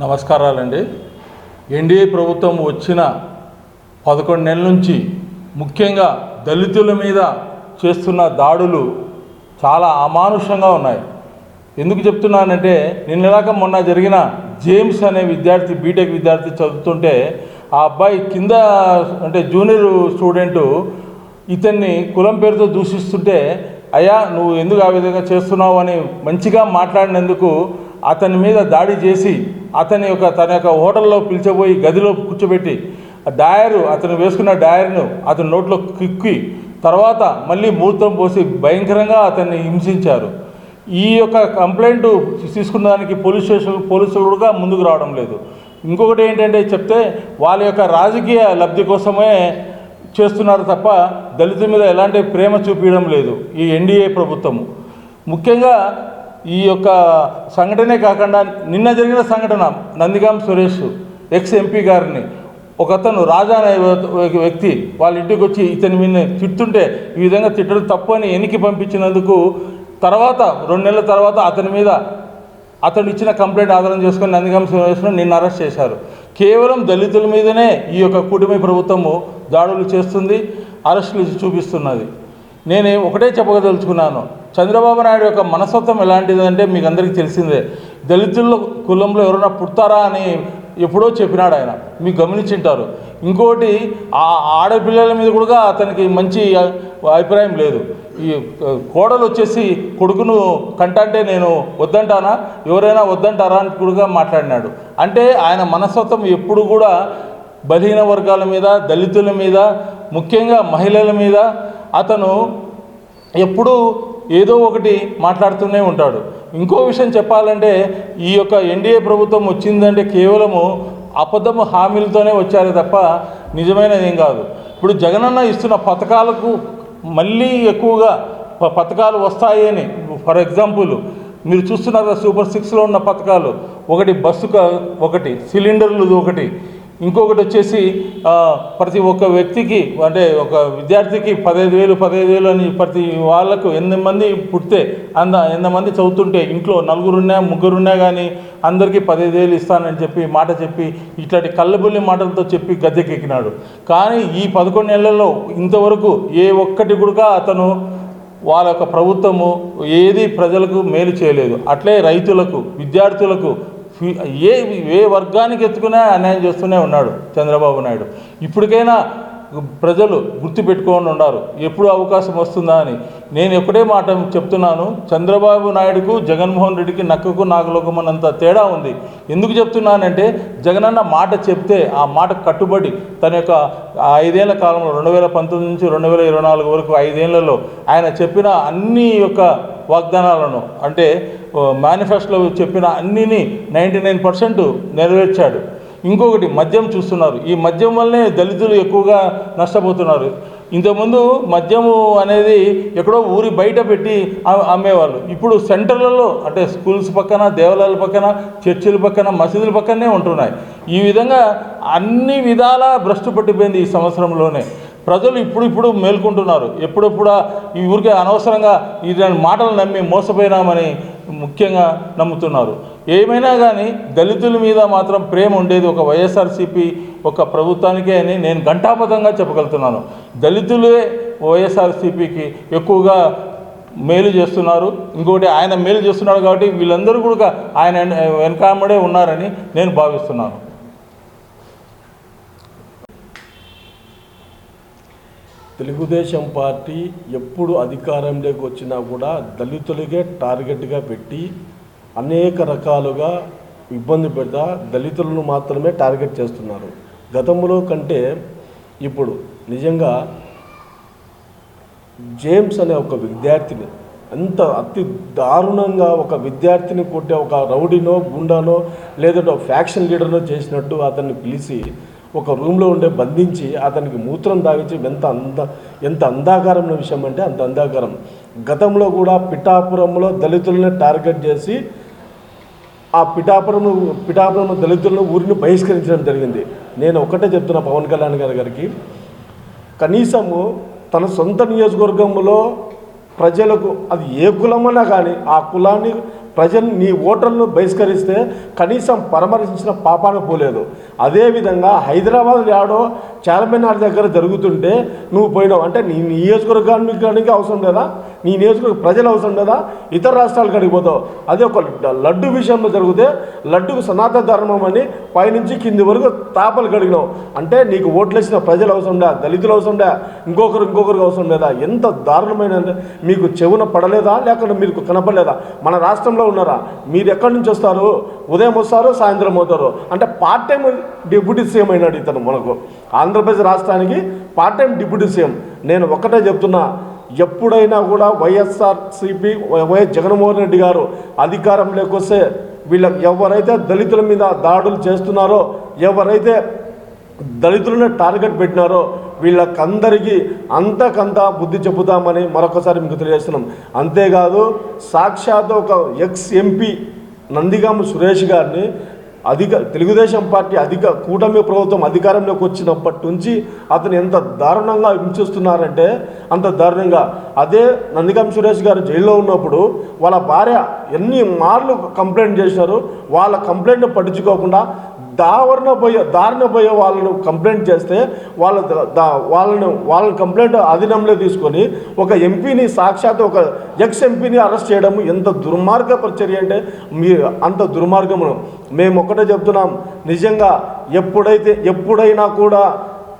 నమస్కారాలండి. ఎన్డీఏ ప్రభుత్వం వచ్చిన పదకొండు నెలల నుంచి ముఖ్యంగా దళితుల మీద చేస్తున్న దాడులు చాలా అమానుషంగా ఉన్నాయి. ఎందుకు చెప్తున్నానంటే నిన్నలాక మొన్న జరిగిన జేమ్స్ అనే విద్యార్థి బీటెక్ విద్యార్థి చదువుతుంటే ఆ అబ్బాయి కింద అంటే జూనియర్ స్టూడెంటు ఇతన్ని కులం పేరుతో దూషిస్తుంటే అయ్యా నువ్వు ఎందుకు ఆ విధంగా చేస్తున్నావు? అని మంచిగా మాట్లాడినందుకు అతని మీద దాడి చేసి అతని యొక్క తన యొక్క హోటల్లో పిలిచబోయి గదిలో కూర్చోబెట్టి ఆ డయరు అతను వేసుకున్న డయర్ను అతని నోట్లో కిక్కి తర్వాత మళ్ళీ మూత్రం పోసి భయంకరంగా అతన్ని హింసించారు. ఈ యొక్క కంప్లైంట్ తీసుకున్న దానికి పోలీస్ స్టేషన్ పోలీసులు కూడా ముందుకు రావడం లేదు. ఇంకొకటి ఏంటంటే చెప్తే వాళ్ళ యొక్క రాజకీయ లబ్ధి కోసమే చేస్తున్నారు తప్ప దళితుల మీద ఎలాంటి ప్రేమ చూపించడం లేదు ఈ ఎన్డీఏ ప్రభుత్వము. ముఖ్యంగా ఈ యొక్క సంఘటనే కాకుండా నిన్న జరిగిన సంఘటన నందిగాం సురేష్ ఎక్స్ ఎంపీ గారిని ఒకతను రాజా అనే వ్యక్తి వాళ్ళ ఇంటికి వచ్చి ఇతని మీద తిడుతుంటే ఈ విధంగా తిట్టడం తప్పు అని ఎన్నికి పంపించినందుకు తర్వాత రెండు నెలల తర్వాత అతని మీద అతను ఇచ్చిన కంప్లైంట్ ఆధారం చేసుకొని నందిగాం సురేష్ను నిన్న అరెస్ట్ చేశారు. కేవలం దళితుల మీదనే ఈ యొక్క కూటమి ప్రభుత్వము దాడులు చేస్తుంది అరెస్టులు చూపిస్తున్నది. నేను ఒకటే చెప్పగదలుచుకున్నాను చంద్రబాబు నాయుడు యొక్క మనస్తత్వం ఎలాంటిదంటే మీకు అందరికీ తెలిసిందే. దళితుల కులంలో ఎవరైనా పుడతారా అని ఎప్పుడో చెప్పినాడు ఆయన. మీకు గమనించింటారు. ఇంకోటి ఆ ఆడపిల్లల మీద కూడా అతనికి మంచి అభిప్రాయం లేదు. ఈ కోడలు వచ్చేసి కొడుకును కంటంటే నేను వద్దంటానా? ఎవరైనా వద్దంటారా అని కూడా మాట్లాడినాడు. అంటే ఆయన మనస్తత్వం ఎప్పుడు కూడా బలహీన వర్గాల మీద దళితుల మీద ముఖ్యంగా మహిళల మీద అతను ఎప్పుడూ ఏదో ఒకటి మాట్లాడుతూనే ఉంటాడు. ఇంకో విషయం చెప్పాలంటే ఈ యొక్క ఎన్డీఏ ప్రభుత్వం వచ్చిందంటే కేవలము అబద్ధము హామీలతోనే వచ్చారే తప్ప నిజమైనది ఏం కాదు. ఇప్పుడు జగనన్న ఇస్తున్న పథకాలకు మళ్ళీ ఎక్కువగా ప- పథకాలు వస్తాయి అని ఫర్ ఎగ్జాంపుల్ మీరు చూస్తున్నారు సూపర్ సిక్స్లో ఉన్న పథకాలు. ఒకటి బస్సు ఒకటి సిలిండర్లు ఒకటి ఇంకొకటి వచ్చేసి ప్రతి ఒక్క వ్యక్తికి అంటే ఒక విద్యార్థికి పదహైదు వేలు పదహైదు వేలు అని ప్రతి వాళ్ళకు ఎనిమిది మంది పుడితే అంద ఎనిమిది మంది చదువుతుంటే ఇంట్లో నలుగురున్నా ముగ్గురున్నా కానీ అందరికీ పదహైదు వేలు ఇస్తానని చెప్పి మాట చెప్పి ఇట్లాంటి కళ్ళబుల్లి మాటలతో చెప్పి గద్దెకెక్కినాడు. కానీ ఈ పదకొండు నెలల్లో ఇంతవరకు ఏ ఒక్కటి కూడా అతను వాళ్ళ యొక్క ప్రభుత్వము ఏది ప్రజలకు మేలు చేయలేదు. అట్లే రైతులకు విద్యార్థులకు ఏ ఏ వర్గానికి ఎత్తుకునే అన్యాయం చేస్తూనే ఉన్నాడు చంద్రబాబు నాయుడు. ఇప్పటికైనా ప్రజలు గుర్తుపెట్టుకొని ఉన్నారు ఎప్పుడు అవకాశం వస్తుందా అని. నేను ఒకటే మాట చెప్తున్నాను. చంద్రబాబు నాయుడుకు జగన్మోహన్ రెడ్డికి నక్కకు నాగలోకమన్నంత తేడా ఉంది. ఎందుకు చెప్తున్నానంటే జగనన్న మాట చెప్తే ఆ మాట కట్టుబడి తన యొక్క ఐదేళ్ళ కాలంలో రెండు వేల పంతొమ్మిది నుంచి రెండు వేల ఇరవై నాలుగు వరకు ఐదేళ్ళలో ఆయన చెప్పిన అన్ని యొక్క వాగ్దానాలను అంటే మేనిఫెస్టోలో చెప్పిన అన్నిని నైంటీ నైన్ పర్సెంట్ నెరవేర్చాడు. ఇంకొకటి మద్యం చూస్తున్నారు. ఈ మద్యం వల్లనే దళితులు ఎక్కువగా నష్టపోతున్నారు. ఇంతకుముందు మద్యము అనేది ఎక్కడో ఊరి బయట పెట్టి అమ్మేవాళ్ళు. ఇప్పుడు సెంటర్లలో అంటే స్కూల్స్ పక్కన దేవాలయాల పక్కన చర్చిల పక్కన మసీదుల పక్కనే ఉంటున్నాయి. ఈ విధంగా అన్ని విధాల భ్రష్టు పట్టిపోయింది ఈ సంవత్సరంలోనే. ప్రజలు ఇప్పుడు ఇప్పుడు మేల్కొంటున్నారు. ఎప్పుడెప్పుడు ఈ ఊరికే అనవసరంగా ఈ మాటలు నమ్మి మోసపోయినామని ముఖ్యంగా నమ్ముతున్నారు. ఏమైనా కానీ దళితుల మీద మాత్రం ప్రేమ ఉండేది ఒక వైఎస్ఆర్సీపీ ఒక ప్రభుత్వానికే అని నేను ఘంటాపథంగా చెప్పగలుగుతున్నాను. దళితులే వైఎస్ఆర్సీపీకి ఎక్కువగా మేలు చేస్తున్నారు. ఇంకోటి ఆయన మేలు చేస్తున్నాడు కాబట్టి వీళ్ళందరూ కూడా ఆయన వెనకామడే ఉన్నారని నేను భావిస్తున్నాను. తెలుగుదేశం పార్టీ ఎప్పుడు అధికారంలోకి వచ్చినా కూడా దళితులకే టార్గెట్గా పెట్టి అనేక రకాలుగా ఇబ్బంది పెడతా దళితులను మాత్రమే టార్గెట్ చేస్తున్నారు. గతంలో కంటే ఇప్పుడు నిజంగా జేమ్స్ అనే ఒక విద్యార్థిని అంత అతి దారుణంగా ఒక విద్యార్థిని కొట్టే ఒక రౌడీనో గుండానో లేదంటే ఒక ఫ్యాక్షన్ లీడర్నో చేసినట్టు అతన్ని పిలిచి ఒక రూమ్లో ఉండే బంధించి అతనికి మూత్రం తాగించి ఎంత అంద ఎంత అంధాకారం విషయం అంటే అంత అందాకారం గతంలో కూడా పిఠాపురంలో దళితులను టార్గెట్ చేసి ఆ పిఠాపురం పిఠాపురం దళితులను ఊరిని బహిష్కరించడం జరిగింది. నేను ఒకటే చెప్తున్నా పవన్ కళ్యాణ్ గారి గారికి. కనీసము తన సొంత నియోజకవర్గంలో ప్రజలకు అది ఏ కులమన్నా కానీ ఆ కులాన్ని ప్రజలు నీ ఓటర్లను బహిష్కరిస్తే కనీసం పరామర్శించిన పాపాన పోలేదు. అదేవిధంగా హైదరాబాద్ యాడో చార్మినార్ దగ్గర జరుగుతుంటే నువ్వు పోయినావు. అంటే నీ నియోజకవర్గానికి అవసరం లేదా? నీ నియోజకవర్గ ప్రజలు అవసరం లేదా? ఇతర రాష్ట్రాలకు అడిగిపోతావు అదే ఒక లడ్డు విషయంలో జరిగితే లడ్డుకు సనాతన ధర్మం అని పైనుంచి కింది వరకు తాపలు కడిగినావు. అంటే నీకు ఓట్లేసిన ప్రజలు అవసరం లేదా? దళితులు అవసరం లేదా? ఇంకొకరు ఇంకొకరికి అవసరం లేదా? ఎంత దారుణమైన అంటే మీకు చెవున పడలేదా? లేకుండా మీకు కనపడలేదా? మన రాష్ట్రంలో ఉన్నారా? మీరు ఎక్కడి నుంచి వస్తారు? ఉదయం వస్తారు సాయంత్రం అవుతారు అంటే పార్ట్ టైం డిప్యూటీ సీఎం అయినాడు ఇతను మనకు. ఆంధ్రప్రదేశ్ రాష్ట్రానికి పార్ట్ టైం డిప్యూటీ సీఎం. నేను ఒక్కటే చెప్తున్నా ఎప్పుడైనా కూడా వైఎస్ఆర్సిపి వైఎస్ జగన్మోహన్ రెడ్డి గారు అధికారంలోకి వస్తే వీళ్ళకి ఎవరైతే దళితుల మీద దాడులు చేస్తున్నారో ఎవరైతే దళితులను టార్గెట్ పెట్టినారో వీళ్ళకందరికీ అంతకంతా బుద్ధి చెబుతామని మరొకసారి మీకు తెలియజేస్తున్నాం. అంతేకాదు సాక్షాత్ ఒక ఎక్స్ ఎంపీ నందిగామ సురేష్ గారిని అధిక తెలుగుదేశం పార్టీ అధిక కూటమి ప్రభుత్వం అధికారంలోకి వచ్చినప్పటి నుంచి అతను ఎంత దారుణంగా హింసిస్తున్నారంటే అంత దారుణంగా. అదే నందిగం సురేష్ గారు జైల్లో ఉన్నప్పుడు వాళ్ళ భార్య ఎన్ని మార్లు కంప్లైంట్ చేసినారు వాళ్ళ కంప్లైంట్ పట్టించుకోకుండా దావరణ పోయే దారిన పోయే వాళ్ళను కంప్లైంట్ చేస్తే వాళ్ళ దా- వాళ్ళను వాళ్ళని కంప్లైంట్ అధీనంలో తీసుకొని ఒక ఎంపీని సాక్షాత్ ఒక ఎక్స్ ఎంపీని అరెస్ట్ చేయడం ఎంత దుర్మార్గ చర్య అంటే మీ అంత దుర్మార్గమును. మేము ఒక్కటే చెప్తున్నాం నిజంగా ఎప్పుడైతే ఎప్పుడైనా కూడా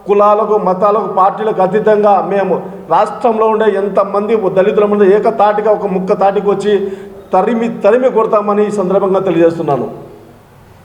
కులాలకు మతాలకు పార్టీలకు అతీతంగా మేము రాష్ట్రంలో ఉండే ఎంతమంది దళితుల ముందు ఏకతాటిగా ఒక ముక్క తాటికి వచ్చి తరిమి తరిమి కొడతామని ఈ సందర్భంగా తెలియజేస్తున్నాను.